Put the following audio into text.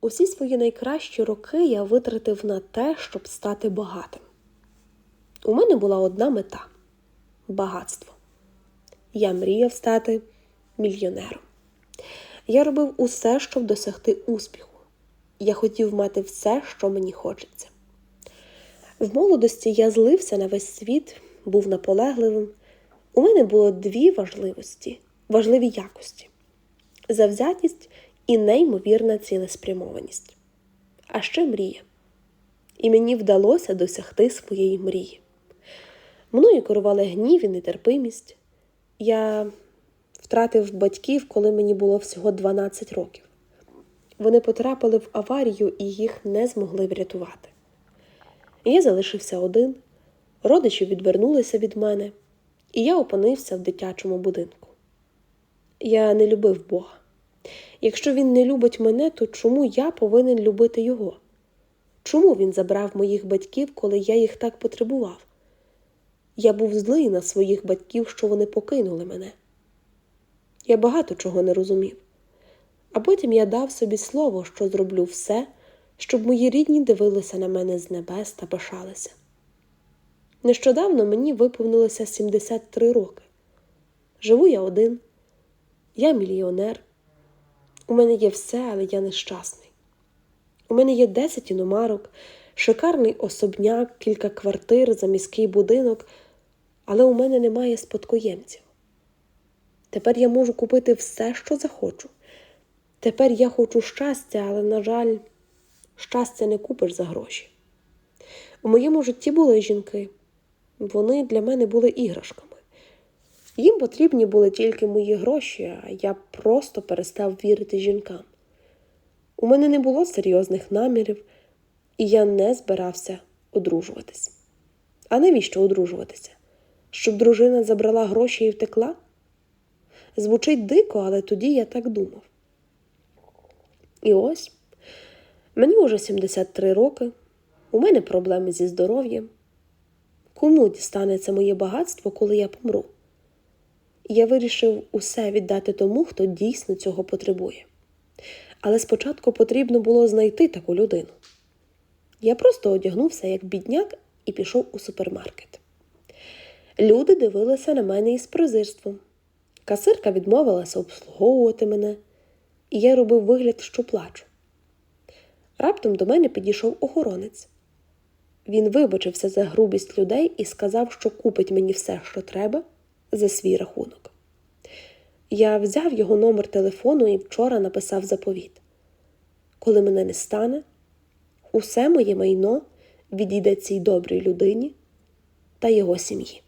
Усі свої найкращі роки я витратив на те, щоб стати багатим. У мене була одна мета багатство. Я мріяв стати мільйонером. Я робив усе, щоб досягти успіху. Я хотів мати все, що мені хочеться. В молодості я злився на весь світ, був наполегливим. У мене було дві важливості, важливі якості завзятість і неймовірна цілеспрямованість. А ще мрія. І мені вдалося досягти своєї мрії. Мною керували гнів і нетерпимість. Я втратив батьків, коли мені було всього 12 років. Вони потрапили в аварію і їх не змогли врятувати. Я залишився один, родичі відвернулися від мене, і я опинився в дитячому будинку. Я не любив Бога. Якщо він не любить мене, то чому я повинен любити його? Чому він забрав моїх батьків, коли я їх так потребував? Я був злий на своїх батьків, що вони покинули мене. Я багато чого не розумів. А потім я дав собі слово, що зроблю все, щоб мої рідні дивилися на мене з небес та пишалися. Нещодавно мені виповнилося 73 роки. Живу я один, я мільйонер. У мене є все, але я нещасний. У мене є 10 іномарок, шикарний особняк, кілька квартир, заміський будинок, але у мене немає спадкоємців. Тепер я можу купити все, що захочу. Тепер я хочу щастя, але, на жаль, щастя не купиш за гроші. У моєму житті були жінки, вони для мене були іграшками. Їм потрібні були тільки мої гроші, а я просто перестав вірити жінкам. У мене не було серйозних намірів, і я не збирався одружуватись. А навіщо одружуватися? Щоб дружина забрала гроші і втекла? Звучить дико, але тоді я так думав. І ось мені уже 73 роки, у мене проблеми зі здоров'ям. Кому дістанеться моє багатство, коли я помру? Я вирішив усе віддати тому, хто дійсно цього потребує. Але спочатку потрібно було знайти таку людину. Я просто одягнувся як бідняк і пішов у супермаркет. Люди дивилися на мене із презирством. Касирка відмовилася обслуговувати мене, і я робив вигляд, що плачу. Раптом до мене підійшов охоронець. Він вибачився за грубість людей і сказав, що купить мені все, що треба, за свій рахунок. Я взяв його номер телефону і вчора написав заповіт. Коли мене не стане, усе моє майно відійде цій добрій людині та його сім'ї.